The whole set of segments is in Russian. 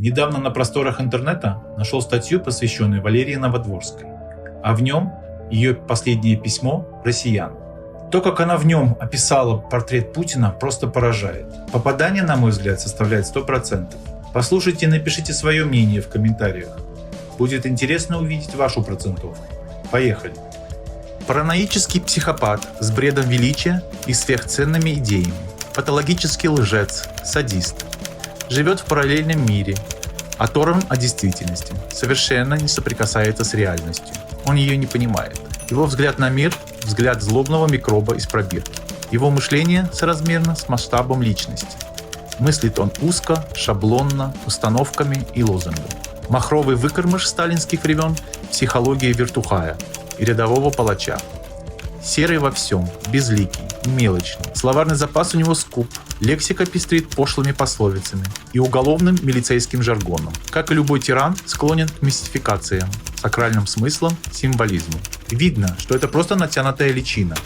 Недавно на просторах интернета нашел статью, посвященную Валерии Новодворской, а в нем ее последнее письмо россиян. То, как она в нем описала портрет Путина, просто поражает. Попадание, на мой взгляд, составляет 100%. Послушайте и напишите свое мнение в комментариях. Будет интересно увидеть вашу процентовку. Поехали. Параноический психопат с бредом величия и сверхценными идеями. Патологический лжец, садист. Живет в параллельном мире, оторван от действительности, совершенно не соприкасается с реальностью. Он ее не понимает. Его взгляд на мир – взгляд злобного микроба из пробирки. Его мышление соразмерно с масштабом личности. Мыслит он узко, шаблонно, установками и лозунгами. Махровый выкормыш сталинских времен – психология вертухая и рядового палача. Серый во всем, безликий, мелочный. Словарный запас у него скуп, лексика пестрит пошлыми пословицами и уголовным милицейским жаргоном. Как и любой тиран, склонен к мистификациям, сакральным смыслам, символизму. Видно, что это просто натянутая личина,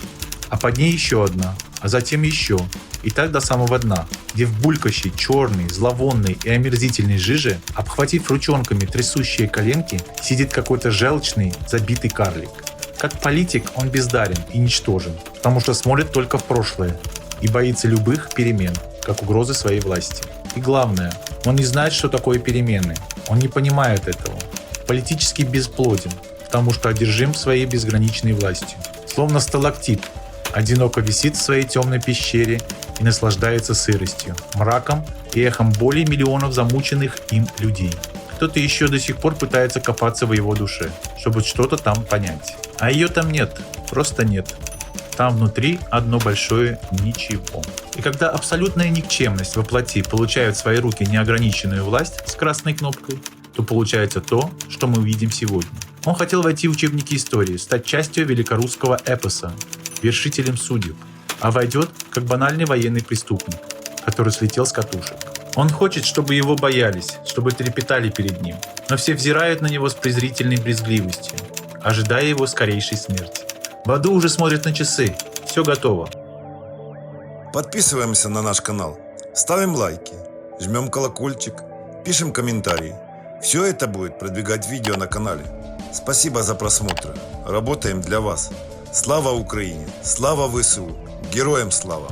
а под ней еще одна, а затем еще, и так до самого дна, где в булькающей, черной, зловонной и омерзительной жиже, обхватив ручонками трясущие коленки, сидит какой-то желчный, забитый карлик. Как политик он бездарен и ничтожен, потому что смотрит только в прошлое и боится любых перемен, как угрозы своей власти. И главное, он не знает, что такое перемены. Он не понимает этого. Политически бесплоден, потому что одержим своей безграничной властью. Словно сталактит, одиноко висит в своей темной пещере и наслаждается сыростью, мраком и эхом боли миллионов замученных им людей. Кто-то еще до сих пор пытается копаться в его душе, чтобы что-то там понять. А ее там нет, просто нет. Там внутри одно большое ничего. И когда абсолютная никчемность воплоти получает в свои руки неограниченную власть с красной кнопкой, то получается то, что мы увидим сегодня. Он хотел войти в учебники истории, стать частью великорусского эпоса, вершителем судеб, а войдет как банальный военный преступник, который слетел с катушек. Он хочет, чтобы его боялись, чтобы трепетали перед ним, но все взирают на него с презрительной брезгливостью, ожидая его скорейшей смерти. В аду уже смотрят на часы. Все готово. Подписываемся на наш канал, ставим лайки, жмем колокольчик, пишем комментарии. Все это будет продвигать видео на канале. Спасибо за просмотр. Работаем для вас. Слава Украине! Слава ВСУ! Героям слава!